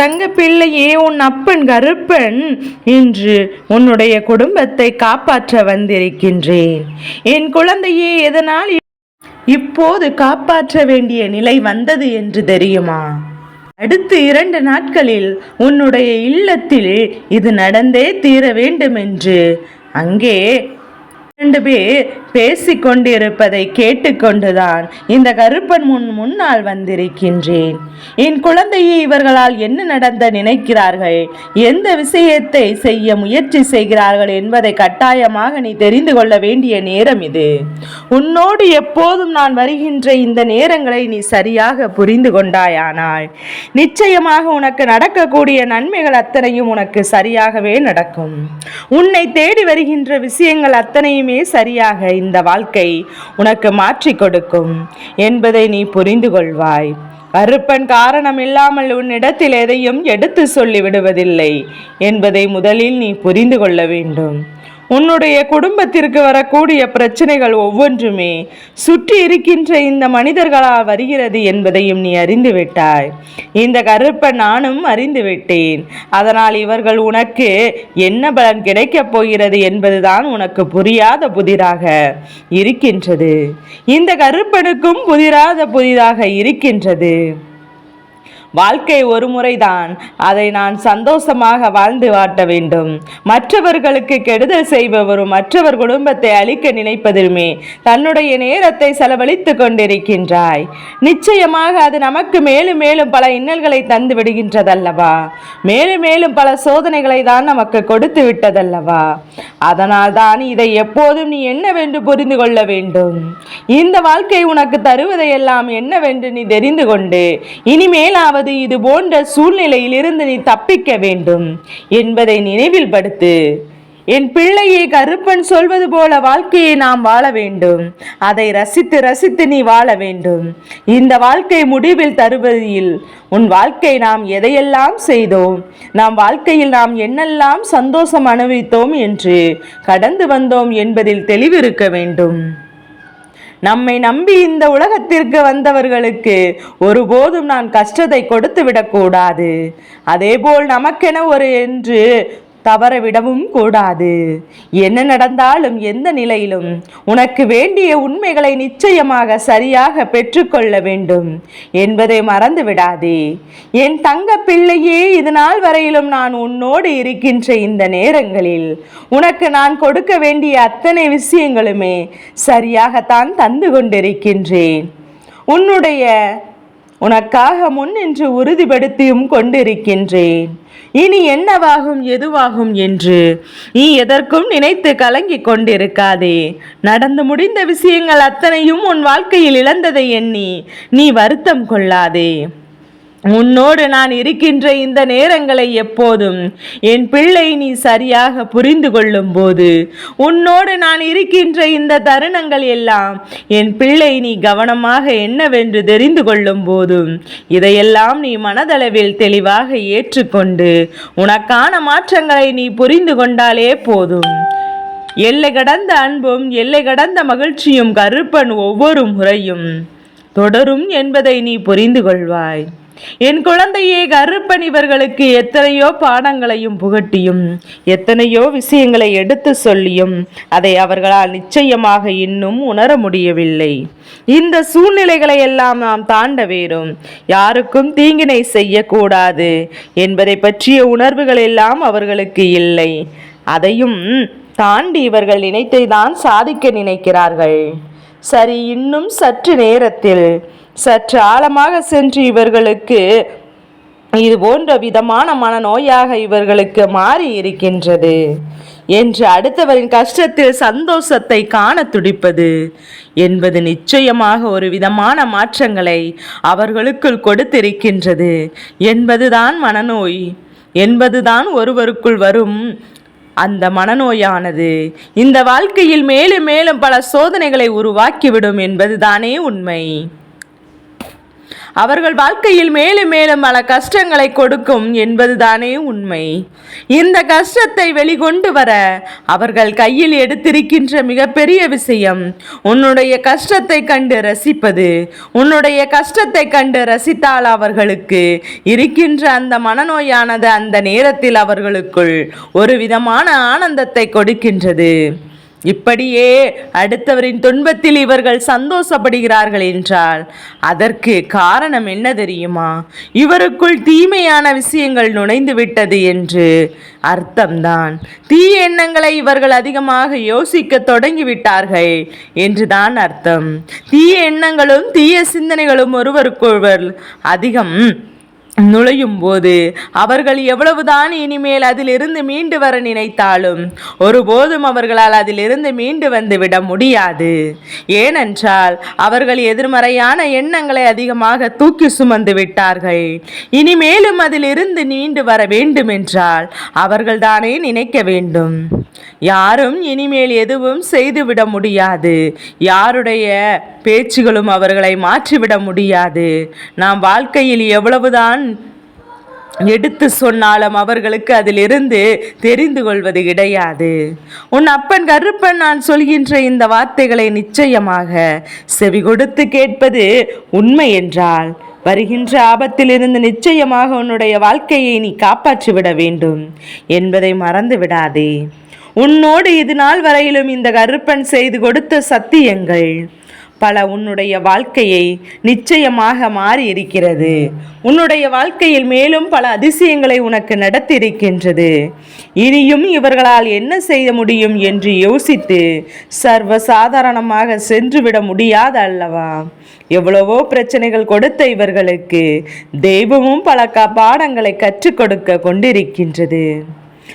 தங்க பிள்ளையே உன் அப்பன் கருப்பன் இன்று உன்னுடைய குடும்பத்தை காப்பாற்ற வந்திருக்கின்றேன். என் குழந்தையே எதனால் இப்போது காப்பாற்ற வேண்டிய நிலை வந்தது என்று தெரியுமா? அடுத்து இரண்டு நாட்களில் உன்னுடைய இல்லத்தில் இது நடந்தே தீர வேண்டும் என்று அங்கே இரண்டு பேர் பேசிக்கொண்டிருப்பதை கேட்டுக்கொண்டுதான் இந்த கருப்பன் முன் முன்னால் வந்திருக்கின்றேன். என் குழந்தையை இவர்களால் என்ன நடந்த நினைக்கிறார்கள்? எந்த விஷயத்தை செய்ய முயற்சி செய்கிறார்கள் என்பதை கட்டாயமாக நீ தெரிந்து கொள்ள வேண்டிய நேரம் இது. உன்னோடு எப்போதும் நான் வருகின்ற இந்த நேரங்களை நீ சரியாக புரிந்து கொண்டாயானால் நிச்சயமாக உனக்கு நடக்கக்கூடிய நன்மைகள் அத்தனையும் உனக்கு சரியாகவே நடக்கும். உன்னை தேடி வருகின்ற விஷயங்கள் அத்தனையுமே சரியாக இந்த வாழ்க்கை உனக்கு மாற்றி கொடுக்கும் என்பதை நீ புரிந்து கொள்வாய். கருப்பன் காரணம் இல்லாமல் உன்னிடத்தில் எதையும் எடுத்து சொல்லி விடுவதில்லை என்பதை முதலில் நீ புரிந்து கொள்ள வேண்டும். உன்னுடைய குடும்பத்திற்கு வரக்கூடிய பிரச்சனைகள் ஒவ்வொன்றுமே சுற்றி இருக்கின்ற இந்த மனிதர்களால் வருகிறது என்பதையும் நீ அறிந்து விட்டாய் இந்த கருப்பை நானும் அறிந்து விட்டேன் அதனால் இவர்கள் உனக்கு என்ன பலன் கிடைக்கப் போகிறது என்பதுதான் உனக்கு புரியாத புதிராக இருக்கின்றது. இந்த கருப்பனுக்கும் புதிராத புதிதாக இருக்கின்றது. வாழ்க்கை ஒரு முறைதான் அதை நான் சந்தோஷமாக வாழ்ந்து வாட்ட வேண்டும். மற்றவர்களுக்கு கெடுதல் செய்பவரும் மற்றவர் குடும்பத்தை அழிக்க நினைப்பதிலுமே தன்னுடைய நேரத்தை செலவழித்து கொண்டிருக்கின்றாய். நிச்சயமாக அது நமக்கு மேலும் மேலும் பல இன்னல்களை தந்து விடுகின்றதல்லவா? மேலும் மேலும் பல சோதனைகளை தான் நமக்கு கொடுத்து விட்டதல்லவா? அதனால் தான் இதை எப்போதும் நீ என்னவென்று புரிந்து கொள்ள வேண்டும். இந்த வாழ்க்கை உனக்கு தருவதையெல்லாம் என்னவென்று நீ தெரிந்து கொண்டு இனிமேலாவது இது போன்ற சூழ்நிலையிலிருந்து நீ தப்பிக்க வேண்டும் என்பதை நினைவில் படுத்து என் பிள்ளையை கருப்பன் சொல்வது போல வாழ்க்கையை நாம் வாழ வேண்டும். அதை ரசித்து ரசித்து நீ வாழ வேண்டும். இந்த வாழ்க்கை முடிவில் தருவதில் உன் வாழ்க்கை நாம் எதையெல்லாம் செய்தோம்? நாம் வாழ்க்கையில் நாம் என்னெல்லாம் சந்தோஷம் அனுபவித்தோம் என்று கடந்து வந்தோம் என்பதில் தெளிவிருக்க வேண்டும். நம்மை நம்பி இந்த உலகத்திற்கு வந்தவர்களுக்கு ஒருபோதும் நான் கஷ்டத்தை கொடுத்து விடக்கூடாது அதேபோல் நமக்கென ஒரு என்று தவற விடவும் கூடாது. என்ன நடந்தாலும் எந்த நிலையிலும் உனக்கு வேண்டிய உண்மைகளை நிச்சயமாக சரியாக பெற்றுக்கொள்ள வேண்டும் என்பதை மறந்து விடாதே. என் தங்க பிள்ளையே இது நாள் வரையிலும் நான் உன்னோடு இருக்கின்ற இந்த நேரங்களில் உனக்கு நான் கொடுக்க வேண்டிய அத்தனை விஷயங்களுமே சரியாகத்தான் தந்து கொண்டிருக்கின்றேன். உன்னுடைய உனக்காக முன் நின்று உறுதிப்படுத்தியும் கொண்டிருக்கின்றேன். இனி என்னவாகும் எதுவாகும் என்று நீ எதற்கும் நினைத்து கலங்கி கொண்டிருக்காதே. நடந்து முடிந்த விஷயங்கள் அத்தனையும் உன் வாழ்க்கையில் இழந்ததை எண்ணி நீ வருத்தம் கொள்ளாதே. உன்னோடு நான் இருக்கின்ற இந்த நேரங்களை எப்போதும் என் பிள்ளை நீ சரியாக புரிந்து கொள்ளும் போது உன்னோடு நான் இருக்கின்ற இந்த தருணங்கள் எல்லாம் என் பிள்ளை நீ கவனமாக என்னவென்று தெரிந்து கொள்ளும் போதும் இதையெல்லாம் நீ மனதளவில் தெளிவாக ஏற்றுக்கொண்டு உனக்கான மாற்றங்களை நீ புரிந்து கொண்டாலே போதும். எல்லை கடந்த அன்பும் எல்லை கடந்த மகிழ்ச்சியும் கருப்பன் ஒவ்வொரு முறையும் தொடரும் என்பதை நீ புரிந்து கொள்வாய். என் குழந்தையே கருப்பன் இவர்களுக்கு எத்தனையோ பாடங்களையும் புகட்டியும் எத்தனையோ விஷயங்களை எடுத்து சொல்லியும் அதை அவர்களால் நிச்சயமாக இன்னும் உணர முடியவில்லை. இந்த சூழ்நிலைகளை எல்லாம் நாம் தாண்ட வேறும். யாருக்கும் தீங்கினை செய்யக்கூடாது என்பதை பற்றிய உணர்வுகள் எல்லாம் அவர்களுக்கு இல்லை. அதையும் தாண்டி இவர்கள் நினைத்தை தான் சாதிக்க நினைக்கிறார்கள். சரி இன்னும் சற்று நேரத்தில் சற்று ஆழமாக சென்று இவர்களுக்கு இது போன்ற விதமான மனநோயாக இவர்களுக்கு மாறி இருக்கின்றது என்று அடுத்தவரின் கஷ்டத்தில் சந்தோஷத்தை காண துடிப்பது என்பது நிச்சயமாக ஒரு விதமான மாற்றங்களை அவர்களுக்குள் கொடுத்திருக்கின்றது. என்பதுதான் மனநோய். என்பதுதான் ஒருவருக்குள் வரும் அந்த மனநோயானது. இந்த வாழ்க்கையில் மேலும் மேலும் பல சோதனைகளை உருவாக்கிவிடும் என்பதுதானே உண்மை. அவர்கள் வாழ்க்கையில் மேலும் மேலும் பல கஷ்டங்களை கொடுக்கும் என்பதுதானே உண்மை. இந்த கஷ்டத்தை வெளிக்கொண்டு வர அவர்கள் கையில் எடுத்திருக்கின்ற மிகப்பெரிய விஷயம் உன்னுடைய கஷ்டத்தை கண்டு ரசிப்பது. உன்னுடைய கஷ்டத்தை கண்டு ரசித்தால் அவர்களுக்கு இருக்கின்ற அந்த மனநோயானது அந்த நேரத்தில் அவர்களுக்குள் ஒரு விதமான ஆனந்தத்தை கொடுக்கின்றது. இப்படியே அடுத்தவரின் துன்பத்தில் இவர்கள் சந்தோஷப்படுகிறார்கள் என்றால் அதற்கு காரணம் என்ன தெரியுமா? இவருக்குள் தீமையான விஷயங்கள் நுழைந்து விட்டது என்று அர்த்தம்தான். தீய எண்ணங்களை இவர்கள் அதிகமாக யோசிக்க தொடங்கிவிட்டார்கள் என்றுதான் அர்த்தம். தீய எண்ணங்களும் தீய சிந்தனைகளும் ஒருவருக்கொருவர் அதிகம் நுழையும் போது அவர்கள் எவ்வளவுதான் இனிமேல் அதிலிருந்து மீண்டு வர நினைத்தாலும் ஒருபோதும் அவர்களால் அதிலிருந்து மீண்டு வந்து விட முடியாது. ஏனென்றால் அவர்கள் எதிர்மறையான எண்ணங்களை அதிகமாக தூக்கி சுமந்து விட்டார்கள். இனிமேலும் அதிலிருந்து மீண்டு வர வேண்டும் என்றால் அவர்கள் தானே நினைக்க வேண்டும். யாரும் இனிமேல் எதுவும் செய்துவிட முடியாது. யாருடைய பேச்சுகளும் அவர்களை மாற்றிவிட முடியாது. நாம் வாழ்க்கையில் எவ்வளவுதான் எடுத்து சொன்னாலும் அவர்களுக்கு அதிலிருந்து தெரிந்து கொள்வது கிடையாது. உன் அப்பன் கருப்பன் நான் சொல்கின்ற இந்த வார்த்தைகளை நிச்சயமாக செவி கொடுத்து கேட்பது உண்மை என்றால் வருகின்ற ஆபத்திலிருந்து நிச்சயமாக உன்னுடைய வாழ்க்கையை நீ காப்பாற்றிவிட வேண்டும் என்பதை மறந்து விடாதே உன்னோடு இது நாள் வரையிலும் இந்த கருப்பன் செய்து கொடுத்த சத்தியங்கள். பல உன்னுடைய வாழ்க்கையை நிச்சயமாக மாறி இருக்கிறது உன்னுடைய வாழ்க்கையில் மேலும் பல அதிசயங்களை உனக்கு நடத்தியிருக்கின்றது. இனியும் இவர்களால் என்ன செய்ய முடியும் என்று யோசித்து சர்வ சாதாரணமாக சென்றுவிட முடியாது அல்லவா? எவ்வளவோ பிரச்சனைகள் கொடுத்த இவர்களுக்கு தெய்வமும் பல பாடங்களை கற்றுக் கொடுக்க கொண்டிருக்கின்றது.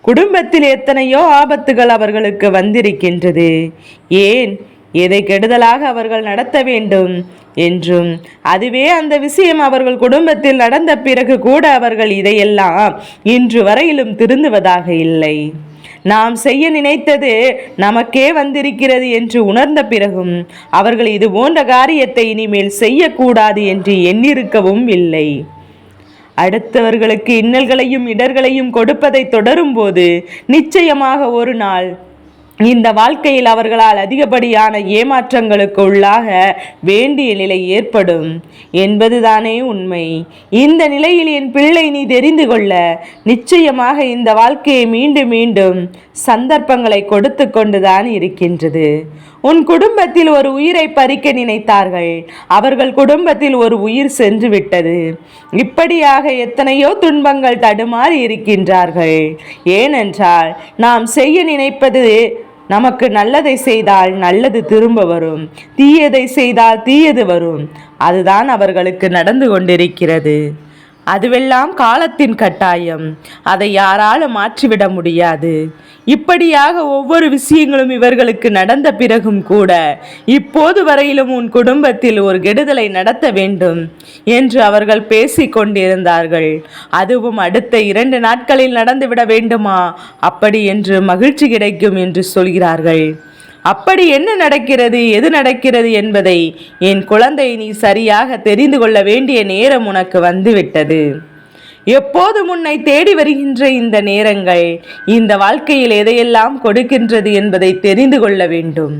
குடும்பத்தில் எத்தனையோ ஆபத்துகள் அவர்களுக்கு வந்திருக்கின்றது. ஏன்? எதை கெடுதலாக அவர்கள் நடத்த வேண்டும் என்றும் அதுவே அந்த விஷயம் அவர்கள் குடும்பத்தில் நடந்த பிறகு கூட அவர்கள் இதையெல்லாம் இன்று வரையிலும் திருந்துவதாக இல்லை. நாம் செய்ய நினைத்தது நமக்கே வந்திருக்கிறது என்று உணர்ந்த பிறகும் அவர்கள் இது போன்ற காரியத்தை இனிமேல் செய்யக்கூடாது என்று எண்ணிருக்கவும் இல்லை. அடுத்தவர்களுக்கு இன்னல்களையும் இடர்களையும் கொடுப்பதை தொடரும்போது நிச்சயமாக ஒரு நாள் இந்த வாழ்க்கையில் அவர்களால் அதிகப்படியான ஏமாற்றங்களுக்கு உள்ளாக வேண்டிய நிலை ஏற்படும். என்பதுதானே உண்மை. இந்த நிலையில் என் பிள்ளை நீ தெரிந்து கொள்ள நிச்சயமாக இந்த வாழ்க்கையை மீண்டும் மீண்டும் சந்தர்ப்பங்களை கொடுத்து கொண்டுதான் இருக்கின்றது. உன் குடும்பத்தில் ஒரு உயிரை பறிக்க நினைத்தார்கள். அவர்கள் குடும்பத்தில் ஒரு உயிர் சென்று விட்டது. இப்படியாக எத்தனையோ துன்பங்கள் தடுமாறி இருக்கின்றார்கள். ஏனென்றால் நாம் செய்ய நினைப்பது நமக்கு நல்லதை செய்தால் நல்லது திரும்ப வரும். தீயதை செய்தால் தீயது வரும். அதுதான் அவர்களுக்கு நடந்து கொண்டிருக்கிறது. அதுவெல்லாம் காலத்தின் கட்டாயம். அதை யாராலும் மாற்றிவிட முடியாது. இப்படியாக ஒவ்வொரு விஷயங்களும் இவர்களுக்கு நடந்த பிறகும் கூட இப்போது வரையிலும் உன் குடும்பத்தில் ஒரு கெடுதலை நடத்த வேண்டும் என்று அவர்கள் பேசிக்கொண்டிருந்தார்கள் அதுவும் அடுத்த இரண்டு நாட்களில் நடந்துவிட வேண்டுமா? அப்படி என்று மகிழ்ச்சி கிடைக்கும் என்று சொல்கிறார்கள். அப்படி என்ன நடக்கிறது எது நடக்கிறது என்பதை என் குழந்தை நீ சரியாக தெரிந்து கொள்ள வேண்டிய நேரம் உனக்கு வந்துவிட்டது. எப்போது முன்னை தேடி வருகின்ற இந்த நேரங்கள் இந்த வாழ்க்கையில் எதையெல்லாம் கொடுக்கின்றது என்பதை தெரிந்து கொள்ள வேண்டும்.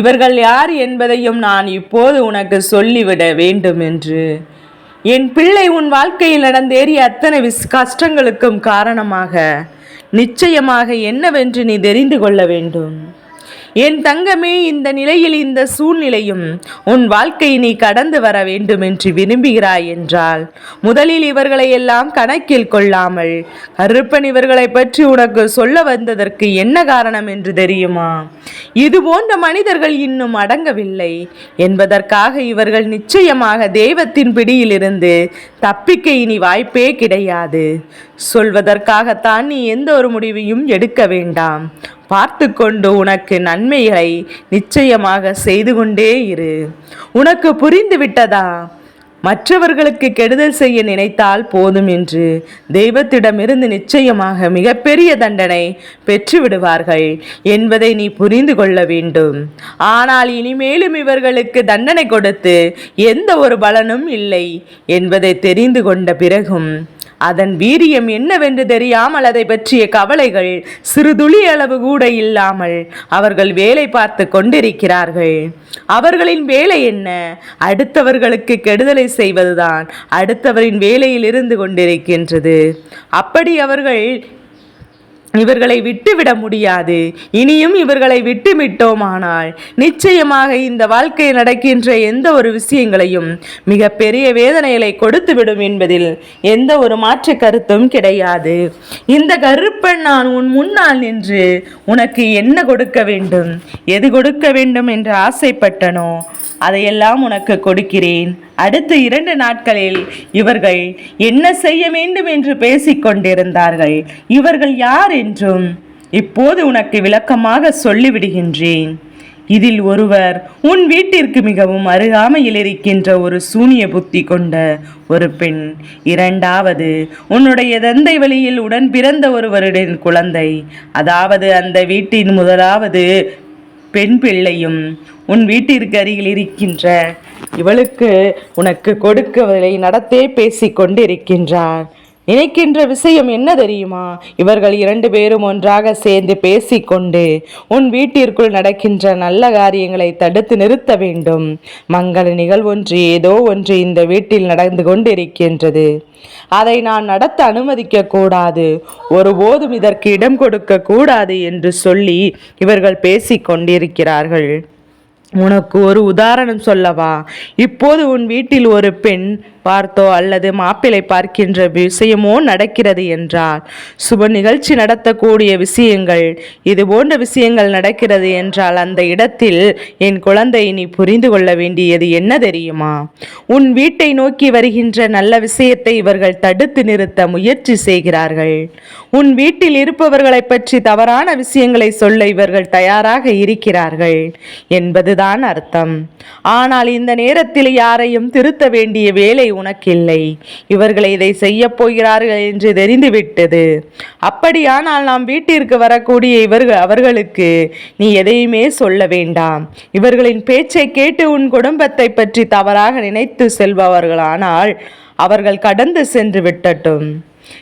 இவர்கள் யார் என்பதையும் நான் இப்போது உனக்கு சொல்லிவிட வேண்டும் என்று. என் பிள்ளை உன் வாழ்க்கையில் நடந்தேறிய அத்தனை விஸ் கஷ்டங்களுக்கும் காரணமாக நிச்சயமாக என்னவென்று நீ தெரிந்து கொள்ள வேண்டும். என் தங்கமே இந்த நிலையில் இந்த சூழ்நிலையும் உன் வாழ்க்கை நீ கடந்து வர வேண்டும் என்று விரும்புகிறாய் என்றால் முதலில் இவர்களை எல்லாம் கணக்கில் கொள்ளாமல் கருப்பன் இவர்களை பற்றி உனக்கு சொல்ல வந்ததற்கு என்ன காரணம் என்று தெரியுமா? இது போன்ற மனிதர்கள் இன்னும் அடங்கவில்லை. என்பதற்காக இவர்கள் நிச்சயமாக தெய்வத்தின் பிடியிலிருந்து தப்பிக்க இனி வாய்ப்பே கிடையாது. சொல்வதற்காகத்தான் நீ எந்த ஒரு முடிவையும் எடுக்க வேண்டாம். பார்த்து கொண்டு உனக்கு நன்மைகளை நிச்சயமாக செய்து கொண்டே இரு. உனக்கு புரிந்து விட்டதா? மற்றவர்களுக்கு கெடுதல் செய்ய நினைத்தால் போதும் என்று தெய்வத்திடமிருந்து நிச்சயமாக மிகப்பெரிய தண்டனை பெற்றுவிடுவார்கள் என்பதை நீ புரிந்து கொள்ள வேண்டும். ஆனால் இனிமேலும் இவர்களுக்கு தண்டனை கொடுத்து எந்த ஒரு பலனும் இல்லை என்பதை தெரிந்து கொண்ட பிறகும் அதன் வீரியம் என்னவென்று தெரியாமல் அதை பற்றிய கவலைகள் சிறுதுளி அளவு கூட இல்லாமல் அவர்கள் வேலை பார்த்து கொண்டிருக்கிறார்கள். அவர்களின் வேலை என்ன? அடுத்தவர்களுக்கு கெடுதலை செய்வதுதான் அடுத்தவரின் வேலையில் இருந்து கொண்டிருக்கின்றது. அப்படி அவர்கள் இவர்களை விட்டுவிட முடியாது. இனியும் இவர்களை விட்டுவிட்டோமானால் நிச்சயமாக இந்த வாழ்க்கையில் நடக்கின்ற எந்த ஒரு விஷயங்களையும் மிக பெரிய வேதனைகளை கொடுத்துவிடும் என்பதில் எந்த ஒரு மாற்று கருத்தும் கிடையாது. இந்த கருப்பன் நான் உன் முன்னால் நின்று உனக்கு என்ன கொடுக்க வேண்டும்? எது கொடுக்க வேண்டும் என்று ஆசைப்பட்டனோ அதையெல்லாம் உனக்கு கொடுக்கிறேன். அடுத்த இரண்டு நாட்களில் இவர்கள் என்ன செய்ய வேண்டும் என்று பேசிக்கொண்டிருந்தார்கள் இவர்கள் யார் என்றும் இப்போது உனக்கு விளக்கமாக சொல்லிவிடுகின்றேன். இதில் ஒருவர் உன் வீட்டிற்கு மிகவும் அருகாமையில் இருக்கின்ற ஒரு சூனிய புத்தி கொண்ட ஒரு பெண் இரண்டாவது உன்னுடைய தந்தை வழியில் உடன் பிறந்த ஒருவருடன் குழந்தை அதாவது அந்த வீட்டின் முதலாவது பெண் பிள்ளையும் உன் வீட்டிற்கு அருகில் இருக்கின்ற இவளுக்கு உனக்கு கொடுக்கவில்லை நடத்தே பேசி கொண்டிருக்கின்றான். நினைக்கின்ற விஷயம் என்ன தெரியுமா? இவர்கள் இரண்டு பேரும் ஒன்றாக சேர்ந்து பேசிக்கொண்டு உன் வீட்டிற்குள் நடக்கின்ற நல்ல காரியங்களை தடுத்து நிறுத்த வேண்டும். மங்கள நிகழ்வொன்று ஏதோ ஒன்று இந்த வீட்டில் நடந்து கொண்டிருக்கின்றது. அதை நான் நடத்த அனுமதிக்க கூடாது. ஒருபோதும் இதற்கு இடம் கொடுக்க கூடாது என்று சொல்லி இவர்கள் பேசிக்கொண்டிருக்கிறார்கள் உனக்கு ஒரு உதாரணம் சொல்லவா? இப்போது உன் வீட்டில் ஒரு பெண் பார்த்தோ அல்லது மாப்பிளை பார்க்கின்ற விஷயமோ நடக்கிறது என்றால் சுப நிகழ்ச்சி நடத்தக்கூடிய விஷயங்கள் இது போன்ற விஷயங்கள் நடக்கிறது என்றால் அந்த இடத்தில் என் குழந்தை நீ புரிந்து கொள்ள வேண்டியது என்ன தெரியுமா? உன் வீட்டை நோக்கி வருகின்ற நல்ல விஷயத்தை இவர்கள் தடுத்து நிறுத்த முயற்சி செய்கிறார்கள். உன் வீட்டில் இருப்பவர்களை பற்றி தவறான விஷயங்களை சொல்ல இவர்கள் தயாராக இருக்கிறார்கள் என்பதுதான் அர்த்தம். ஆனால் இந்த நேரத்தில் யாரையும் திருத்த வேண்டிய வேலை உனக்கில்லை. இவர்கள் இதை செய்ய போகிறார்கள் என்று தெரிந்துவிட்டது. அப்படியானால் நாம் வீட்டிற்கு வரக்கூடிய இவர்கள் அவர்களுக்கு நீ எதையுமே சொல்ல வேண்டாம். இவர்களின் பேச்சை கேட்டு உன் குடும்பத்தை பற்றி தவறாக நினைத்து செல்பவர்களானால் அவர்கள் கடந்து சென்று விட்டட்டும்.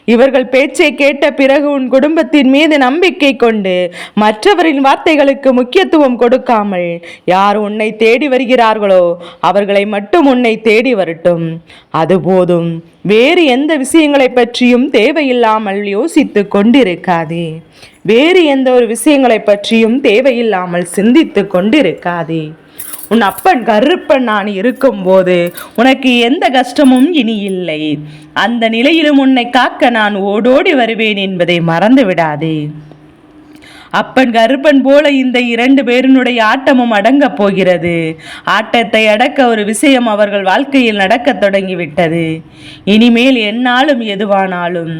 இவர்கள் பேச்சை கேட்ட பிறகு உன் குடும்பத்தின் மீது நம்பிக்கை கொண்டு மற்றவரின் வார்த்தைகளுக்கு முக்கியத்துவம் கொடுக்காமல் யார் உன்னை தேடி வருகிறார்களோ அவர்களை மட்டும் உன்னை தேடி வரட்டும். அது போதும். வேறு எந்த விஷயங்களை பற்றியும் தேவையில்லாமல் யோசித்து கொண்டிருக்காதே. வேறு எந்த ஒரு விஷயங்களை பற்றியும் தேவையில்லாமல் சிந்தித்து கொண்டிருக்காதே. உன் அப்பன் கருப்பன் நான் இருக்கும்போது உனக்கு எந்த கஷ்டமும் இனி இல்லை. அந்த நிலையிலும் உன்னை காக்க நான் ஓடோடி வருவேன் என்பதை மறந்து விடாதே அப்பன் கருப்பன் போல இந்த இரண்டு பேரினுடைய ஆட்டமும் அடங்கப் போகிறது. ஆட்டத்தை அடக்க ஒரு விஷயம் அவர்கள் வாழ்க்கையில் நடக்கத் தொடங்கிவிட்டது. இனிமேல் என்னாலும் எதுவானாலும்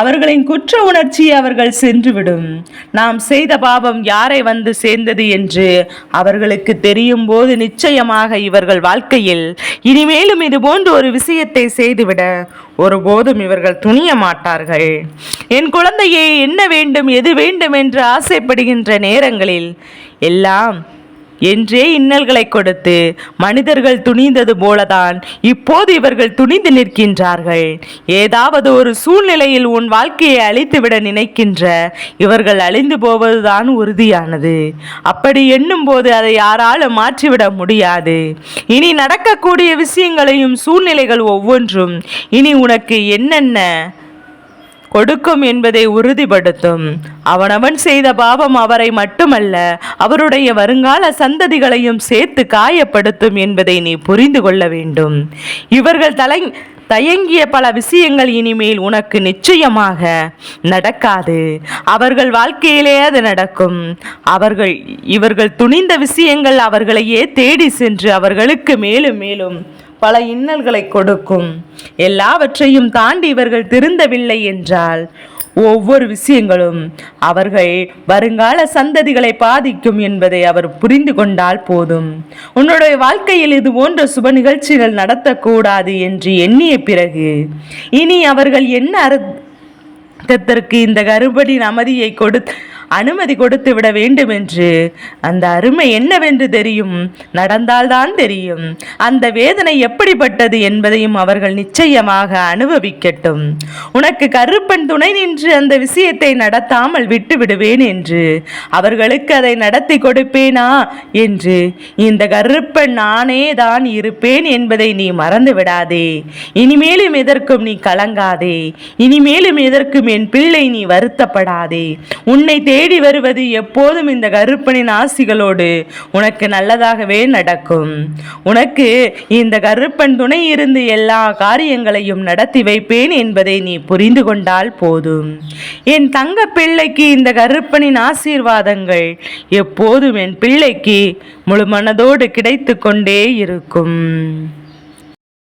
அவர்களின் குற்ற உணர்ச்சி அவர்கள் சென்றுவிடும். நாம் செய்த பாவம் யாரை வந்து சேர்ந்தது என்று அவர்களுக்கு தெரியும் போது நிச்சயமாக இவர்கள் வாழ்க்கையில் இனிமேலும் இதுபோன்ற ஒரு விஷயத்தை செய்துவிட ஒருபோதும் இவர்கள் துணிய மாட்டார்கள் என் குழந்தையே என்ன வேண்டும் எது வேண்டும் என்று ஆசைப்படுகின்ற நேரங்களில் எல்லாம் என்றே இன்னல்களை கொடுத்து மனிதர்கள் துணிந்தது போலதான் இப்போது இவர்கள் துணிந்து நிற்கின்றார்கள். ஏதாவது ஒரு சூழ்நிலையில் உன் வாழ்க்கையை அழித்துவிட நினைக்கின்ற இவர்கள் அழிந்து போவதுதான் உறுதியானது. அப்படி எண்ணும் போது அதை யாராலும் மாற்றிவிட முடியாது. இனி நடக்கக்கூடிய விஷயங்களையும் சூழ்நிலைகள் ஒவ்வொன்றும். இனி உனக்கு என்னென்ன கொடுக்கும் என்பதை உறுதிப்படுத்தும். அவனவன் செய்த பாவம் அவரை மட்டுமல்ல அவருடைய வருங்கால சந்ததிகளையும் சேர்த்து காயப்படுத்தும் என்பதை நீ புரிந்து கொள்ள வேண்டும். இவர்கள் தலை தயங்கிய பல விஷயங்கள் இனிமேல் உனக்கு நிச்சயமாக நடக்காது. அவர்கள் வாழ்க்கையிலே அது நடக்கும். அவர்கள் இவர்கள் துணிந்த விஷயங்கள் அவர்களையே தேடி சென்று அவர்களுக்கு மேலும் மேலும் பல இன்னல்களை கொடுக்கும். எல்லாவற்றையும் தாண்டி இவர்கள் திருந்தவில்லை என்றால் ஒவ்வொரு விஷயங்களும் அவர்கள் வருங்கால சந்ததிகளை பாதிக்கும் என்பதை அவர் புரிந்து கொண்டால் போதும். உன்னுடைய வாழ்க்கையில் இது போன்ற சுப நிகழ்ச்சிகள் நடத்தக்கூடாது என்று எண்ணிய பிறகு இனி அவர்கள் என்ன அர்த்தத்திற்கு இந்த கருபடி நமதியை கொடு அனுமதி கொடுத்து விட வேண்டும் என்று அந்த அருமை என்னவென்று தெரியும்? நடந்தால்தான் தெரியும். அந்த வேதனை எப்படிப்பட்டது என்பதையும் அவர்கள் நிச்சயமாக அனுபவிக்கட்டும். உனக்கு கருப்பன் துணை நின்று அந்த விஷயத்தை நடத்தாமல் விட்டு விடுவேன் என்று. அவர்களுக்கு அதை நடத்தி கொடுப்பேனா என்று. இந்த கருப்பன் நானே தான் இருப்பேன் என்பதை நீ மறந்து விடாதே. இனிமேலும் எதற்கும் நீ கலங்காதே. இனிமேலும் எதற்கும் என் பிள்ளை நீ வருத்தப்படாதே. உன்னை தேடி வருவது எப்போதும் இந்த கருப்பனின் ஆசிகளோடு உனக்கு நல்லதாகவே நடக்கும். உனக்கு இந்த கருப்பன் துணை இருந்து எல்லா காரியங்களையும் நடத்தி வைப்பேன் என்பதை நீ புரிந்து கொண்டால் போதும். என் தங்க பிள்ளைக்கு இந்த கருப்பனின் ஆசீர்வாதங்கள் எப்போதும் என் பிள்ளைக்கு முழு மனதோடு கிடைத்து கொண்டே இருக்கும்.